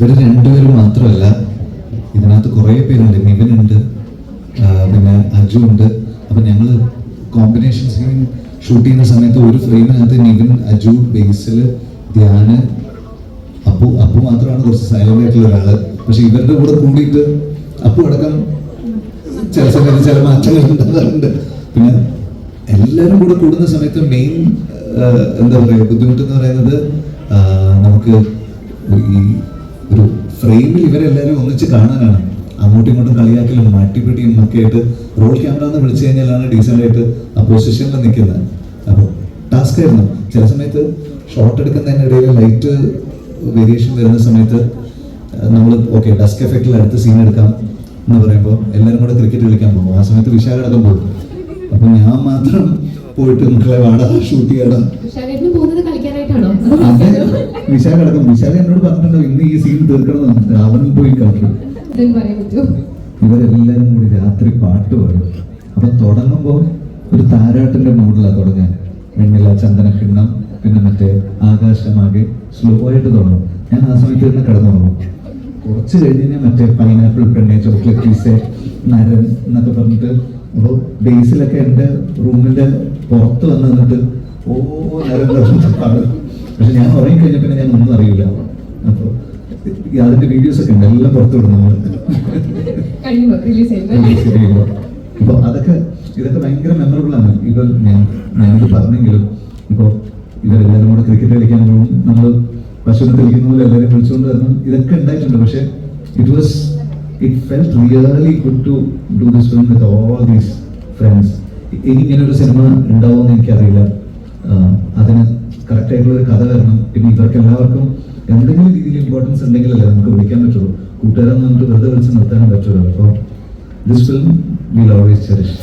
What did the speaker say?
ഇവർ രണ്ടുപേരും മാത്രമല്ല ഇതിനകത്ത് കുറേ പേരുണ്ട്. ഉണ്ട് പിന്നെ അജു ഉണ്ട് അപ്പം ഞങ്ങൾ കോമ്പിനേഷൻ സീൻ ഷൂട്ട് ചെയ്യുന്ന സമയത്ത് ഒരു ഫ്രെയിമിനകത്ത് നിവിൻ അജു ബേസിൽ ധ്യാന് അപ്പു അപ്പു മാത്രമാണ് കുറച്ച് സൈലന്റ് ആയിട്ടുള്ള ഒരാൾ. പക്ഷെ ഇവരുടെ കൂടെ കൂടിയിട്ട് അപ്പു അടക്കം ചില സമയത്ത് ചില മാറ്റങ്ങൾ ഉണ്ടാകാറുണ്ട്. പിന്നെ എല്ലാവരും കൂടെ കൂടുന്ന സമയത്ത് മെയിൻ എന്താ പറയുക ബുദ്ധിമുട്ട് എന്ന് പറയുന്നത് നമുക്ക് ഈ ഒരു ഫ്രെയിമിൽ ഇവരെല്ലാവരും ഒന്നിച്ച് കാണാനാണ്. അങ്ങോട്ടും ഇങ്ങോട്ടും കളിയാക്കലും മാട്ടിപ്പിടിയും ഒക്കെ ആയിട്ട് റോൾ ക്യാമറ എന്ന് വിളിച്ചു കഴിഞ്ഞാലാണ് ഡീസന്റായിട്ട് ആ പൊസിഷനിൽ നിൽക്കുന്നത്. അപ്പോൾ ടാസ്ക് ആയിരുന്നു. ചില സമയത്ത് ഷോട്ട് എടുക്കുന്നതിനിടയിൽ ലൈറ്റ് വേരിയേഷൻ വരുന്ന സമയത്ത് നമ്മൾ ഓക്കെ ഡസ്ക് എഫക്റ്റിൽ അടുത്ത സീൻ എടുക്കാം എന്ന് പറയുമ്പോൾ എല്ലാവരും കൂടെ ക്രിക്കറ്റ് കളിക്കാൻ പോകും. ആ സമയത്ത് വിശാഖടക്കം പോകും. അപ്പൊ ഞാൻ മാത്രം പോയിട്ട് മക്കളെ വാടാ ഷൂട്ട് ചെയ്യാടാ. വിശാഖേട്ടന് അടക്കം വിശാഖ എന്നോട് പറഞ്ഞിട്ടുണ്ടോ ഇന്ന് ഈ സീൻ തീർക്കണം അവൻ പോയി പറ്റുമോ? ഇവരെല്ലാരും കൂടി രാത്രി പാട്ട് പാടും. അപ്പൊ തുടങ്ങുമ്പോ ഒരു താരാട്ടിന്റെ മൂഡിലാണ് തുടങ്ങാൻ. വെണ്ണില ചന്ദനക്കിണ്ണം പിന്നെ മറ്റേ ആകാശമാകെ സ്ലോ ആയിട്ട് തുടങ്ങും. ഞാൻ ആ സമയത്ത് തന്നെ കിടന്നുറങ്ങും കുറച്ച് കഴിഞ്ഞ് കഴിഞ്ഞാൽ മറ്റേ പൈനാപ്പിൾ പെണ്ണെ ചോക്ലേറ്റ് പീസ് നരൻ എന്നൊക്കെ പറഞ്ഞിട്ട് അപ്പോൾ ബേസിലൊക്കെ എന്റെ റൂമിന്റെ പുറത്ത് വന്ന് നിന്നിട്ട് ഓ നരൻ പറഞ്ഞിട്ട് പാടും. പക്ഷെ ഞാൻ ഉറങ്ങിക്കഴിഞ്ഞ പിന്നെ ഞാൻ ഒന്നും അറിയില്ല അപ്പോൾ അതിന്റെ വീഡിയോസ് ഒക്കെ ഉണ്ട്. എല്ലാം പുറത്തു വിടുന്നു നമ്മൾ ഇപ്പൊ അതൊക്കെ ഇതൊക്കെ ഭയങ്കര മെമ്മറബിൾ ആണ്. ഇവർ ഞാൻ ഞാനിത് പറഞ്ഞെങ്കിലും ഇപ്പൊ ഇവരെല്ലാവരും കൂടെ ക്രിക്കറ്റ് കളിക്കാൻ പോകും നമ്മൾ പശുവിനെ കളിക്കുന്ന പോലെ എല്ലാവരും വിളിച്ചുകൊണ്ട് വരണം. ഇതൊക്കെ ഉണ്ടായിട്ടുണ്ട്. പക്ഷെ it was it felt really good to do this film with all these friends ഇനി ഇങ്ങനെ ഒരു സിനിമ ഉണ്ടാവുമെന്ന് എനിക്കറിയില്ല. അതിന് കറക്റ്റ് ആയിട്ടുള്ള ഒരു കഥ വരണം പിന്നെ ഇവർക്ക് എല്ലാവർക്കും എന്തെങ്കിലും രീതിയിൽ ഇമ്പോർട്ടൻസ് ഉണ്ടെങ്കിലല്ലേ നമുക്ക് വിളിക്കാൻ പറ്റുള്ളൂ. കൂട്ടുകാരെന്ന് നമുക്ക് വെറുതെ വിളിച്ച് നിർത്താനും പറ്റുള്ളൂ അപ്പോൾ this film will always cherish